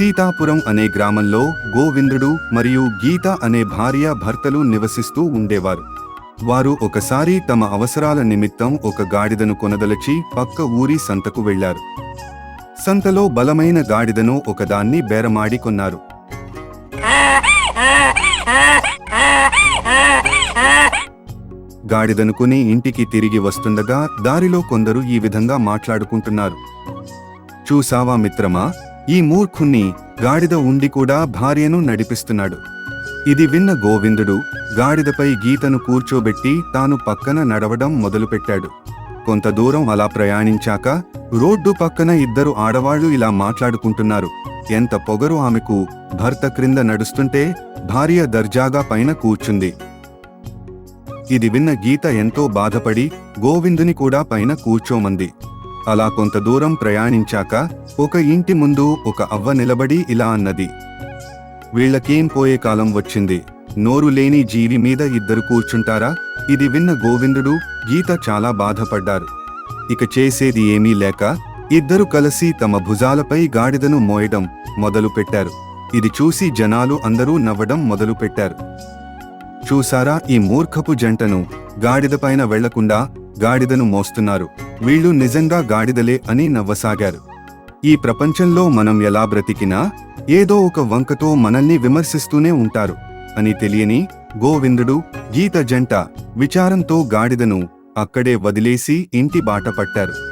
సీతాపురం అనే గ్రామంలో గోవిందుడు మరియు గీత అనే భార్య భర్తలు నివసిస్తూ ఉండేవారు. వారు ఒకసారి తమ అవసరాల నిమిత్తం ఒక గాడిదను కొనదలచి పక్క ఊరి సంతకు వెళ్ళారు సంతలో బలమైన గాడిదను ఒకదాన్ని బేరమాడి కొన్నారు. గాడిదను కొని ఇంటికి తిరిగి వస్తుండగా దారిలో కొందరు ఈ విధంగా మాట్లాడుకుంటున్నారు. చూసావా మిత్రమా ఈ మూర్ఖుణ్ణి గాడిద ఉండి కూడా భార్యను నడిపిస్తున్నాడు. ఇది విన్న గోవిందుడు గాడిదపై గీతను కూర్చోబెట్టి తాను పక్కన నడవడం మొదలుపెట్టాడు. కొంత దూరం అలా ప్రయాణించాక రోడ్డు పక్కన ఇద్దరు ఆడవాళ్ళు ఇలా మాట్లాడుకుంటున్నారు. ఎంత పొగరు ఆమెకు భర్త క్రింద నడుస్తుంటే భార్య దర్జాగా పైన కూర్చుంది. ఇది విన్న గీత ఎంతో బాధపడి గోవిందుని కూడా పైన కూర్చోమంది. అలా కొంత దూరం ప్రయాణించాక ఒక ఇంటి ముందు ఒక అవ్వ నిలబడి ఇలా అన్నది. వీళ్ళకేం పోయే కాలం వచ్చింది? నోరు లేని జీవి మీద ఇద్దరు కూర్చుంటారా? ఇది విన్న గోవిందుడు గీత చాలా బాధపడ్డారు. ఇక చేసేది ఏమీ లేక ఇద్దరు కలిసి తమ భుజాలపై గాడిదను మోయడం మొదలుపెట్టారు. ఇది చూసి జనాలు అందరూ నవ్వడం మొదలుపెట్టారు. చూసారా ఈ మూర్ఖపు జంటను? గాడిద పైన వెళ్ళకుండా గాడిదను మోస్తున్నారు. వీళ్ళు నిజంగా గాడిదలే అని నవ్వసాగారు. ఈ ప్రపంచంలో మనం ఎలా బ్రతికినా ఏదో ఒక వంకతో మనల్ని విమర్శిస్తూనే ఉంటారు. అని తెలియని గోవిందుడు గీత జంట విచారంతో గాడిదను అక్కడే వదిలేసి ఇంటి బాట పట్టారు.